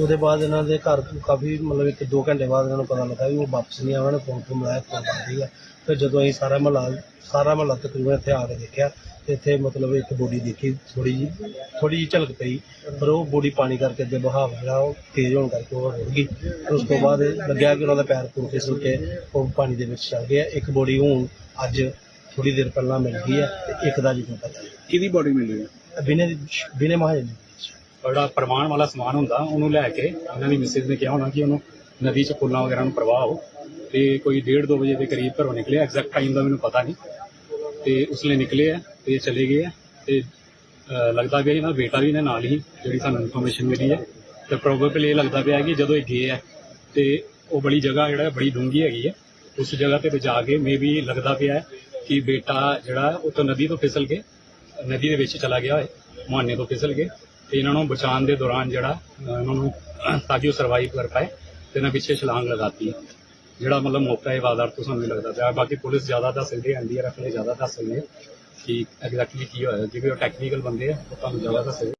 ਉਹਦੇ ਬਾਅਦ ਇਹਨਾਂ ਦੇ ਘਰ ਤੋਂ ਕਾਫੀ ਮਤਲਬ ਇੱਕ ਦੋ ਘੰਟੇ ਬਾਅਦ ਇਹਨਾਂ ਨੂੰ ਪਤਾ ਲੱਗਾ ਵੀ ਉਹ ਵਾਪਸ ਨਹੀਂ ਆਉਣਾ ਫੋਨ ਤੋਂ ਮਿਲਾਇਆ ਫੋਨ ਕਰਦੀ ਆ। ਫਿਰ ਜਦੋਂ ਅਸੀਂ ਸਾਰਾ ਮਹੱਲਾ ਸਾਰਾ ਮਹੱਲਾ ਤਕਰੀਬਨ ਇੱਥੇ ਆ ਕੇ ਦੇਖਿਆ ਤੇ ਇੱਥੇ ਮਤਲਬ ਇੱਕ ਬੋਡੀ ਦੇਖੀ ਥੋੜੀ ਜੀ ਥੋੜੀ ਜੀ ਝਲਕ ਪਈ ਪਰ ਉਹ ਬੋਡੀ ਪਾਣੀ ਕਰਕੇ ਅੱਗੇ ਬਹਾਵ ਜਿਹੜਾ ਉਹ ਤੇਜ਼ ਹੋਣ ਕਰਕੇ ਉਹ ਰੁੜ ਗਈ। ਉਸ ਤੋਂ ਬਾਅਦ ਲੱਗਿਆ ਕਿ ਉਹਨਾਂ ਦਾ ਪੈਰ ਪੂਰ ਫਿਸਲ ਕੇ ਉਹ ਪਾਣੀ ਦੇ ਵਿੱਚ ਚਲ ਗਿਆ। ਇੱਕ ਬੋਡੀ ਹੁਣ ਅੱਜ ਥੋੜੀ ਦੇਰ ਪਹਿਲਾਂ ਮਿਲ ਗਈ ਹੈ ਤੇ ਇੱਕ ਦਾ ਜੀ ਪਤਾ ਕਿਹਦੀ ਬੋਡੀ ਮਿਲੀ ਹੈ? ਬਿਨੇ ਬਿਨੇ ਮਹਾਜਨ ਬੜਾ ਪ੍ਰਮਾਣ ਵਾਲਾ ਸਮਾਨ ਹੁੰਦਾ, ਉਹਨੂੰ ਲੈ ਕੇ ਇਹਨਾਂ ਦੀ ਮਿਸਿਸ ਨੇ ਕਿਹਾ ਹੋਣਾ ਕਿ ਉਹਨੂੰ ਨਦੀ 'ਚ ਫੁੱਲਾਂ ਵਗੈਰਾ ਨੂੰ ਪ੍ਰਵਾਹੋ ਤੇ ਕੋਈ 1:30 2 ਵਜੇ ਦੇ ਕਰੀਬ ਘਰੋਂ ਨਿਕਲੇ ਐਗਜ਼ੈਕਟ ਟਾਈਮ ਦਾ ਮੈਨੂੰ ਪਤਾ ਨਹੀਂ ਤੇ ਉਸ ਲਈ ਨਿਕਲੇ ਆ ਤੇ ਚਲੇ ਗਏ ਆ ਤੇ ਲੱਗਦਾ ਪਿਆ ਇਹਨਾਂ ਦਾ ਬੇਟਾ ਵੀ ਇਹਨਾਂ ਨਾਲ ਹੀ, ਜਿਹੜੀ ਸਾਨੂੰ ਇਨਫੋਰਮੇਸ਼ਨ ਮਿਲੀ ਹੈ ਤੇ ਪ੍ਰੋਬੇਬਲ ਇਹ ਲੱਗਦਾ ਪਿਆ ਕਿ ਜਦੋਂ ਇਹ ਗਏ ਆ ਤੇ ਉਹ ਬੜੀ ਜਗ੍ਹਾ ਜਿਹੜਾ ਬੜੀ ਡੂੰਘੀ ਹੈਗੀ ਹੈ ਉਸ ਜਗ੍ਹਾ ਤੇ ਜਾ ਕੇ ਮੇਬੀ ਲੱਗਦਾ ਪਿਆ ਕਿ ਬੇਟਾ ਜਿਹੜਾ ਉਹ ਤੋਂ ਨਦੀ ਤੋਂ ਫਿਸਲ ਕੇ ਨਦੀ ਦੇ ਵਿੱਚ ਚਲਾ ਗਿਆ ਹੈ ਮੁਹਾਨੇ ਤੋਂ ਫਿਸਲ ਕੇ ਤੇ ਇਹਨਾਂ ਨੂੰ ਬਚਾਉਣ ਦੇ ਦੌਰਾਨ ਜਿਹੜਾ ਅਹ, ਇਹਨਾਂ ਨੂੰ ਤਾਂ ਕਿ ਉਹ ਸਰਵਾਈਵ ਕਰ ਪਾਏ ਤੇ ਇਹਨਾਂ ਪਿੱਛੇ ਛਲਾਂਗ ਲਗਾਤੀ। ਹੈ ਜਿਹੜਾ ਮਤਲਬ ਮੌਕਾ ਹੈ ਵਾਰਦਾਤ ਤੋਂ ਸਾਨੂੰ ਲੱਗਦਾ ਪਿਆ। ਬਾਕੀ ਪੁਲਿਸ ਜ਼ਿਆਦਾ ਦੱਸ ਸਕਦੀ ਹੈ ਐਨਡੀਆਰਐਫ ਨੇ ਜ਼ਿਆਦਾ ਦੱਸ ਸਕਦੀ ਹੈ ਕਿ ਐਗਜ਼ੈਕਟਲੀ ਕੀ ਹੋਇਆ ਜਿਵੇਂ ਉਹ ਟੈਕਨੀਕਲ ਬੰਦੇ ਆ ਉਹ ਤੁਹਾਨੂੰ ਜ਼ਿਆਦਾ ਦੱਸਣਗੇ